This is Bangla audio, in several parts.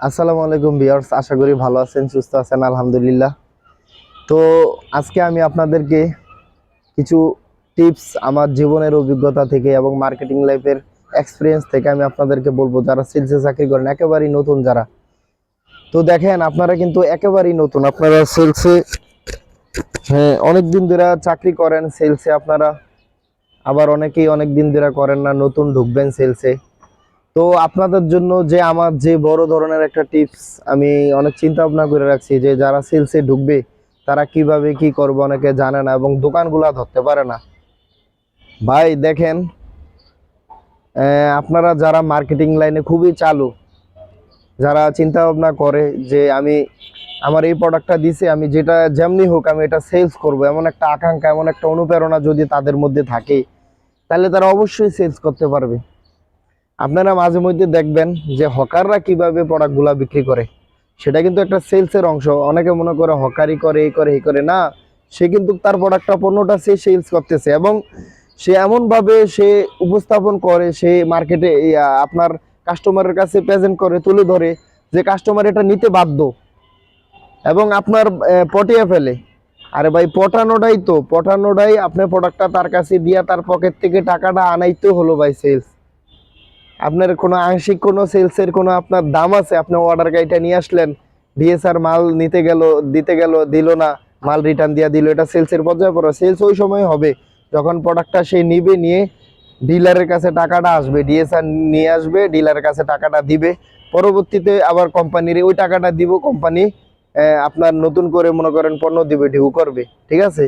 আসসালামু আলাইকুম ভিউয়ার্স, আশা করি ভালো আছেন, সুস্থ আছেন, আলহামদুলিল্লাহ। তো আজকে আমি আপনাদেরকে কিছু টিপস আমার জীবনের অভিজ্ঞতা থেকে এবং মার্কেটিং লাইফের এক্সপিরিয়েন্স থেকে আমি আপনাদেরকে বলব, যারা সেলসে চাকরি করেন, একেবারেই নতুন যারা। তো দেখেন, আপনারা কিন্তু একেবারেই নতুন, আপনারা সেলসে হ্যাঁ অনেক দিন ধরে চাকরি করেন সেলসে আপনারা আবার অনেকেই অনেক দিন ধরে করেন না, নতুন ঢুকবেন সেলসে তো আপনাদের জন্য যে আমার যে বড় ধরনের একটা টিপস আমি অনেক চিন্তা ভাবনা করে রাখছি যে যারা সেলসে ঢুকবে, তারা কীভাবে কি করবে অনেকে জানে না এবং দোকানগুলা ধরতে পারে না। ভাই, দেখেন আপনারা যারা মার্কেটিং লাইনে খুবই চালু, যারা চিন্তা ভাবনা করে যে আমি আমার এই প্রোডাক্টটা দিছে, আমি যেটা যেমনি হোক আমি এটা সেলস করব, এমন একটা আকাঙ্ক্ষা, এমন একটা অনুপ্রেরণা যদি তাদের মধ্যে থাকে, তাহলে তারা অবশ্যই সেলস করতে পারবে। আপনারা মাঝে মধ্যে দেখবেন যে হকাররা কীভাবে প্রোডাক্টগুলো বিক্রি করে। সেটা কিন্তু একটা সেলসের অংশ। অনেকে মনে করে হকারি করে, এই করে এই করে। না, সে কিন্তু তার প্রোডাক্টটা পণ্যটা সে সেলস করতেছে এবং সে এমনভাবে সে উপস্থাপন করে, সে মার্কেটে আপনার কাস্টমারের কাছে প্রেজেন্ট করে, তুলে ধরে যে কাস্টমার এটা নিতে বাধ্য। এবং আপনার পটিয়ে ফেলে। আরে ভাই, পটানোটাই তো। পটানোটাই আপনার প্রোডাক্টটা তার কাছে দিয়া তার পকেট থেকে টাকাটা আনাইতে হলো ভাই সেলস। আপনার কোনো আংশিক কোনো সেলসের কোনো আপনার দাম আছে? আপনি অর্ডার গাড়িটা নিয়ে আসলেন ডিএসআর মাল নিতে গেল, দিতে গেল, দিল না, মাল রিটার্ন দিয়া দিল, এটা সেলসের পর্যায়ে পড়ো। সেলস ওই সময় হবে, যখন প্রোডাক্টটা সে নিবে, নিয়ে ডিলারের কাছে টাকাটা আসবে ডিএসআর নিয়ে আসবে ডিলারের কাছে টাকাটা দিবে। পরবর্তীতে আবার কোম্পানির ওই টাকাটা দিব কোম্পানি আপনার নতুন করে মনে করেন পণ্য দিবে, ঢেউ করবে। ঠিক আছে?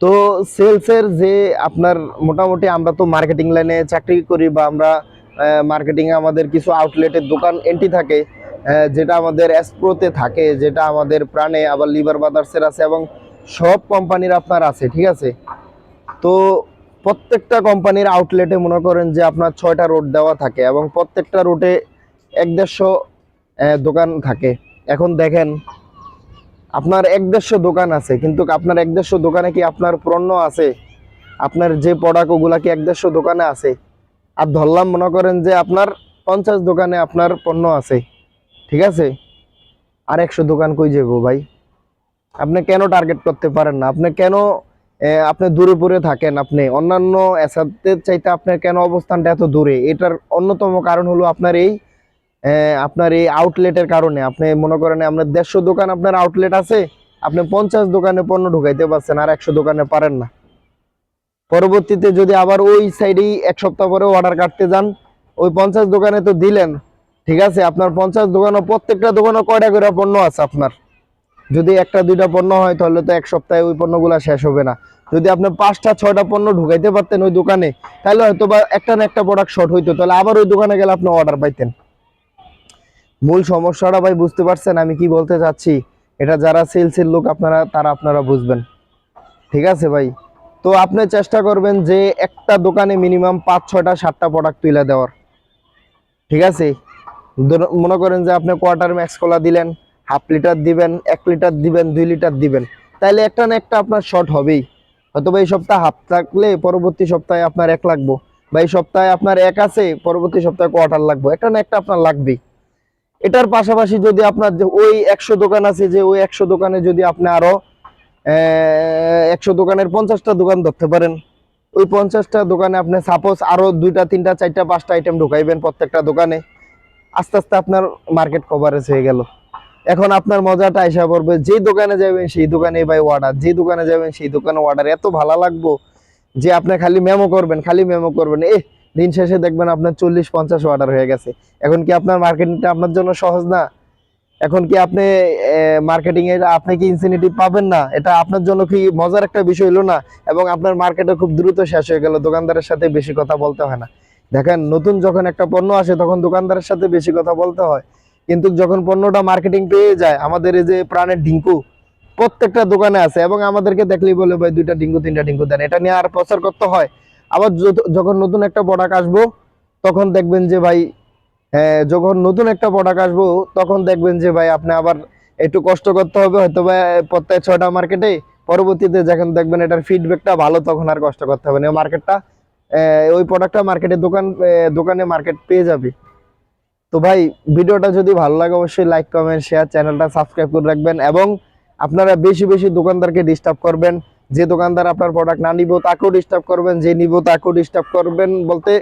তো সেলসের যে আপনার মোটামুটি আমরা তো মার্কেটিং লাইনে চাকরি করি বা আমরা মার্কেটিং আমাদের কিছু আউটলেটের দোকান এন্ট্রি থাকে যেটা আমাদের অ্যাসপ্রোতে থাকে, যেটা আমাদের প্রাণে আবার লিভার বাদার্সের আছে এবং সব কোম্পানির আপনার আছে, ঠিক আছে? তো প্রত্যেকটা কোম্পানির আউটলেটে মনে করেন যে আপনার ছয়টা রোড দেওয়া থাকে এবং প্রত্যেকটা রোডে এক দেড়শো দোকান থাকে। এখন দেখেন আপনার এক দেড়শো দোকান আছে, কিন্তু আপনার এক দেড়শো দোকানে কি আপনার পণ্য আছে? আপনার যে প্রোডাক্ট ওগুলা কি এক দেড়শো দোকানে আছে? আর ধরলাম মনে করেন যে আপনার পঞ্চাশ দোকানে আপনার পণ্য আছে, ঠিক আছে? আর একশো দোকান কই যাব ভাই? আপনি কেন টার্গেট করতে পারেন না? আপনি কেন আপনি দূরে পড়ে থাকেন আপনি? অন্যান্য এসাদের চাইতে আপনার কেন অবস্থানটা এত দূরে? এটার অন্যতম কারণ হলো আপনার এই আপনার এই আউটলেটের কারণে, আপনি মনে করেন আপনার দেড়শো দোকান আপনার আউটলেট আছে, আপনি পঞ্চাশ দোকানে পণ্য ঢুকাইতে পারছেন, আর একশো দোকানে পারেন না। পরবর্তীতে যদি আবার ওই সাইডেই এক সপ্তাহ পরে অর্ডার কাটতে যান, ওই পঞ্চাশ দোকানে তো দিলেন, ঠিক আছে, আপনার পঞ্চাশ দোকানও, প্রত্যেকটা দোকানে কয়টা করে পণ্য আছে আপনার? যদি একটা, দুইটা পণ্য হয়, তাহলে তো এক সপ্তাহে ওই পণ্যগুলো শেষ হবে না। যদি আপনি পাঁচটা, ছয়টা পণ্য ঢুকাইতে পারতেন ওই দোকানে, তাহলে হয়তো বা একটা না একটা প্রোডাক্ট শর্ট হইতো, তাহলে আবার ওই দোকানে গেলে আপনি অর্ডার পাইতেন। মূল সমস্যাটা ভাই বুঝতে পারছেন, আমি কি বলতে চাচ্ছি? এটা যারা সেলসের লোক, আপনারা, তারা আপনারা বুঝবেন। ঠিক আছে ভাই? তো আপনি চেষ্টা করবেন যে একটা দোকানে মিনিমাম পাঁচ, ছয়টা, সাতটা প্রোডাক্ট তুলে দেওয়ার। ঠিক আছে? মনে করেন যে আপনি কোয়ার্টার ম্যাক্স কলা দিলেন হাফ লিটার দিবেন, এক লিটার দিবেন, দুই লিটার দিবেন। তাইলে একটা না একটা আপনার শর্ট হবেই। হয়তো এই সপ্তাহে হাফ থাকলে পরবর্তী সপ্তাহে আপনার এক লাগবো। বা এই সপ্তাহে আপনার এক আছে, পরবর্তী সপ্তাহে কোয়ার্টার লাগবে। একটা না একটা আপনার লাগবেই। এটার পাশাপাশি যদি আপনার ওই একশো দোকান আছে, যে ওই একশো দোকানে যদি আপনি আরও একশো দোকানের পঞ্চাশটা দোকান ধরতে পারেন। ওই পঞ্চাশটা দোকানে আপনি সাপোজ আরও দুইটা, তিনটা, চারটা, পাঁচটা আইটেম ঢুকাইবেন প্রত্যেকটা দোকানে। আস্তে আস্তে আপনার মার্কেট কভারেজ হয়ে গেল। এখন আপনার মজাটা এসে পড়বে, যে দোকানে যাবেন সেই দোকানে ভাই অর্ডার যে দোকানে যাবেন সেই দোকানে অর্ডার এত ভালো লাগবো যে আপনি খালি মেমো করবেন, খালি মেমো করবেন। এ দিন শেষে দেখবেন আপনার চল্লিশ, পঞ্চাশ অর্ডার হয়ে গেছে। এখন কি আপনার মার্কেটিংটা আপনার জন্য সহজ না? এখন কি আপনি মার্কেটিং এর আপনি কি ইনসেনিটিভ পাবেন না? এটা আপনার জন্য কি মজার একটা বিষয় হলো না? এবং আপনার মার্কেটে খুব দ্রুত শেষ হয়ে গেল, দোকানদারের সাথে বেশি কথা বলতে হয় না। দেখেন, নতুন যখন একটা পণ্য আসে, তখন দোকানদারের সাথে বেশি কথা বলতে হয়। কিন্তু যখন পণ্যটা মার্কেটিং পেয়ে যায়, আমাদের এই যে প্রাণের ডিঙ্কু প্রত্যেকটা দোকানে আছে। এবং আমাদেরকে দেখলেই বলে, ভাই, দুইটা ডিঙ্কু তিনটা ডিঙ্কু দেন। এটা নিয়ে আর প্রচার করতে হয়। আবার যখন নতুন একটা প্রোডাক্ট আসব তখন দেখবেন যে ভাই হ্যাঁ, যখন নতুন একটা প্রোডাক্ট আসব তখন দেখবেন যে ভাই আপনি আবার একটু কষ্ট করতে হবে হয়তো বা প্রত্যেক ছয়টা মার্কেটে পরবর্তীতে যখন দেখবেন এটার ফিডব্যাকটা ভালো তখন আর কষ্ট করতে হবে না। মার্কেটটা ওই প্রোডাক্টটা মার্কেটে দোকান দোকানে মার্কেট পেয়ে যাবে। তো ভাই ভিডিওটা যদি ভালো লাগে অবশ্যই লাইক কমেন্ট শেয়ার চ্যানেলটা সাবস্ক্রাইব করে রাখবেন এবং আপনারা বেশি বেশি দোকানদারকে ডিস্টার্ব করবেন। যে দোকানদার আপনার প্রোডাক্ট না নিব, তাকেও ডিস্টার্ব করবেন, যে নিব, তাকেও ডিস্টার্ব করবেন বলতে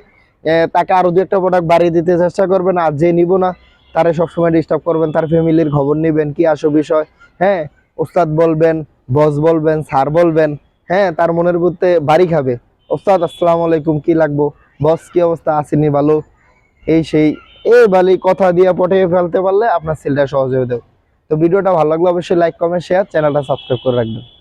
তাকে আরও দু একটা প্রোডাক্ট বাড়িয়ে দিতে চেষ্টা করবেন, আর যে নিব না, তারে সবসময় ডিস্টার্ব করবেন, তার ফ্যামিলির খবর নেবেন, কি আসো বিষয় হ্যাঁ? ওস্তাদ বলবেন বস বলবেন স্যার বলবেন হ্যাঁ? তার মনের মধ্যে বাড়ি খাবে। ওস্তাদ, আসসালামু আলাইকুম, কি লাগবো? বস কি অবস্থা? আসেনি, ভালো? এই সেই এই বালি, কথা দিয়ে পটিয়ে ফেলতে পারলে আপনার সেলটা সহজ হয়ে দেবে তো ভিডিওটা ভালো লাগলে অবশ্যই লাইক কমেন্ট শেয়ার চ্যানেলটা সাবস্ক্রাইব করে রাখবেন।